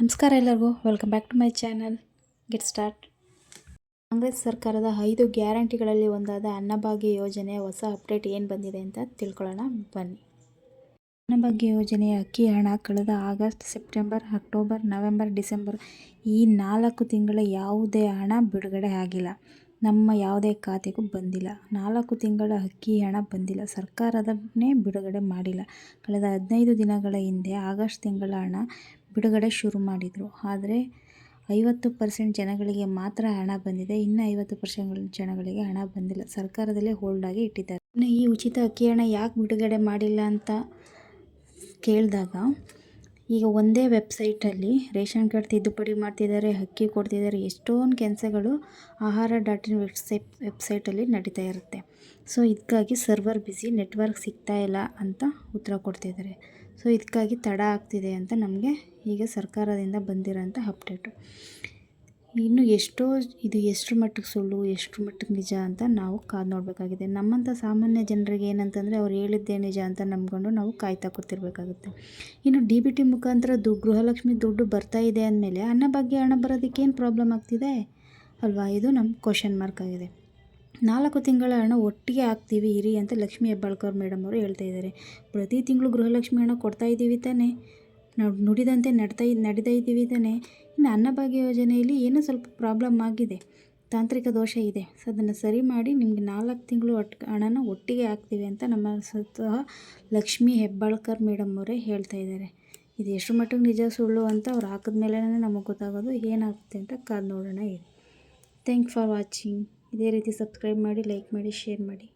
ನಮಸ್ಕಾರ ಎಲ್ಲರಿಗೂ. Welcome back to my channel get start Congress ಸರ್ಕಾರದ ಐದು ಗ್ಯಾರಂಟಿಗಳಲ್ಲಿ ಒಂದಾದ ಅನ್ನಭಾಗ್ಯ ಯೋಜನೆ ಹೊಸ ಅಪ್ಡೇಟ್ ಏನು ಬಂದಿದೆ ಅಂತ ತಿಳ್ಕೊಳ್ಳೋಣ. ಬನ್ನಿ. ಅನ್ನಭಾಗ್ಯ ಯೋಜನೆಯ ಅಕ್ಕಿ ಹಣ ಕಳೆದ August, September, October, November, December ಈ ನಾಲ್ಕು ತಿಂಗಳ ಯಾವುದೇ ಹಣ ಬಿಡುಗಡೆ ಆಗಿಲ್ಲ. ನಮ್ಮ ಯಾವುದೇ ಖಾತೆಗೂ ಬಂದಿಲ್ಲ. ನಾಲ್ಕು ತಿಂಗಳ ಅಕ್ಕಿ ಹಣ ಬಂದಿಲ್ಲ. ಸರ್ಕಾರದನ್ನೇ ಬಿಡುಗಡೆ ಮಾಡಿಲ್ಲ. ಕಳೆದ ಹದಿನೈದು ದಿನಗಳ ಹಿಂದೆ ಆಗಸ್ಟ್ ತಿಂಗಳ ಹಣ ಬಿಡುಗಡೆ ಶುರು ಮಾಡಿದರು. ಆದರೆ ಐವತ್ತು ಪರ್ಸೆಂಟ್ ಜನಗಳಿಗೆ ಮಾತ್ರ ಹಣ ಬಂದಿದೆ. ಇನ್ನು ಐವತ್ತು ಪರ್ಸೆಂಟ್ ಜನಗಳಿಗೆ ಹಣ ಬಂದಿಲ್ಲ. ಸರ್ಕಾರದಲ್ಲೇ ಹೋಲ್ಡಾಗಿ ಇಟ್ಟಿದ್ದಾರೆ. ಇನ್ನು ಈ ಉಚಿತ ಅಕ್ಕಿ ಹಣ ಯಾಕೆ ಬಿಡುಗಡೆ ಮಾಡಿಲ್ಲ ಅಂತ ಕೇಳಿದಾಗ ಈಗ ಒಂದೇ ವೆಬ್ಸೈಟಲ್ಲಿ ರೇಷನ್ ಕಾರ್ಡ್ ತಿದ್ದುಪಡಿ ಮಾಡ್ತಿದ್ದಾರೆ ಹಕ್ಕಿ ಕೊಡ್ತಿದ್ದಾರೆ, ಎಷ್ಟೊಂದು ಕೆಲಸಗಳು ಆಹಾರ ಡಾಟ್ ಇನ್ ವೆಬ್ಸೈಟ್, ವೆಬ್ಸೈಟಲ್ಲಿ ನಡೀತಾ ಇರುತ್ತೆ. ಸೊ ಇದಕ್ಕಾಗಿ ಸರ್ವರ್ ಬಿಸಿ ನೆಟ್ವರ್ಕ್ ಸಿಗ್ತಾ ಇಲ್ಲ ಅಂತ ಉತ್ತರ ಕೊಡ್ತಿದ್ದಾರೆ. ಸೊ ಇದಕ್ಕಾಗಿ ತಡ ಆಗ್ತಿದೆ ಅಂತ ನಮಗೆ ಈಗ ಸರ್ಕಾರದಿಂದ ಬಂದಿರೋಂಥ ಅಪ್ಡೇಟು. ಇನ್ನು ಎಷ್ಟೋ ಇದು ಎಷ್ಟು ಮಟ್ಟಿಗೆ ಸುಳ್ಳು ಎಷ್ಟು ಮಟ್ಟಿಗೆ ನಿಜ ಅಂತ ನಾವು ಕಾದು ನೋಡಬೇಕಾಗಿದೆ. ನಮ್ಮಂಥ ಸಾಮಾನ್ಯ ಜನರಿಗೆ ಏನಂತಂದರೆ ಅವ್ರು ಹೇಳಿದ್ದೇ ನಿಜ ಅಂತ ನಂಬ್ಕೊಂಡು ನಾವು ಕಾಯ್ತಾ ಕೂತಿರ್ಬೇಕಾಗುತ್ತೆ. ಇನ್ನು ಡಿ ಬಿ ಟಿ ಮುಖಾಂತರ ದು, ಗೃಹಲಕ್ಷ್ಮಿ ದುಡ್ಡು ಬರ್ತಾ ಇದೆ ಅಂದಮೇಲೆ ಬಗ್ಗೆ ಹಣ ಬರೋದಕ್ಕೇನು ಪ್ರಾಬ್ಲಮ್ ಆಗ್ತಿದೆ? ಅಲ್ವಾ? ಇದು ನಮ್ಮ ಕ್ವಶನ್ ಮಾರ್ಕ್ ಆಗಿದೆ. ನಾಲ್ಕು ತಿಂಗಳ ಹಣ ಒಟ್ಟಿಗೆ ಹಾಕ್ತೀವಿ, ಇರಿ ಅಂತ ಲಕ್ಷ್ಮೀ ಹೆಬ್ಬಾಳ್ಕರ್ ಮೇಡಮ್ ಅವರು ಹೇಳ್ತಾ ಇದ್ದಾರೆ. ಪ್ರತಿ ತಿಂಗಳು ಗೃಹಲಕ್ಷ್ಮಿ ಹಣ ಕೊಡ್ತಾ ಇದ್ದೀವಿ ತಾನೇ? ನಾವು ನುಡಿದಂತೆ ನಡ್ತಾ ನಡೀತಾ ಇದ್ದೀವಿ ತಾನೇ. ಇನ್ನು ಅನ್ನಭಾಗ್ಯ ಯೋಜನೆಯಲ್ಲಿ ಏನೋ ಸ್ವಲ್ಪ ಪ್ರಾಬ್ಲಮ್ ಆಗಿದೆ. ತಾಂತ್ರಿಕ ದೋಷ ಇದೆ. ಸೊ ಅದನ್ನು ಸರಿ ಮಾಡಿ ನಿಮಗೆ ನಾಲ್ಕು ತಿಂಗಳು ಒಟ್ಟು ಹಣನ ಒಟ್ಟಿಗೆ ಹಾಕ್ತೀವಿ ಅಂತ ನಮ್ಮ ಸ್ವತಃ ಲಕ್ಷ್ಮೀ ಹೆಬ್ಬಾಳ್ಕರ್ ಮೇಡಮ್ ಅವರೇ ಹೇಳ್ತಾ ಇದ್ದಾರೆ. ಇದು ಎಷ್ಟು ಮಟ್ಟಿಗೆ ನಿಜ ಸುಳ್ಳು ಅಂತ ಅವ್ರು ಹಾಕಿದ ಮೇಲೆ ನಮಗೆ ಗೊತ್ತಾಗೋದು ಏನಾಗುತ್ತೆ ಅಂತ ಕಾದು ನೋಡೋಣ ಇದೆ ಥ್ಯಾಂಕ್ ಫಾರ್ ವಾಚಿಂಗ್ ಇದೇ ರೀತಿ ಸಬ್ಸ್ಕ್ರೈಬ್ ಮಾಡಿ ಲೈಕ್ ಮಾಡಿ ಶೇರ್ ಮಾಡಿ.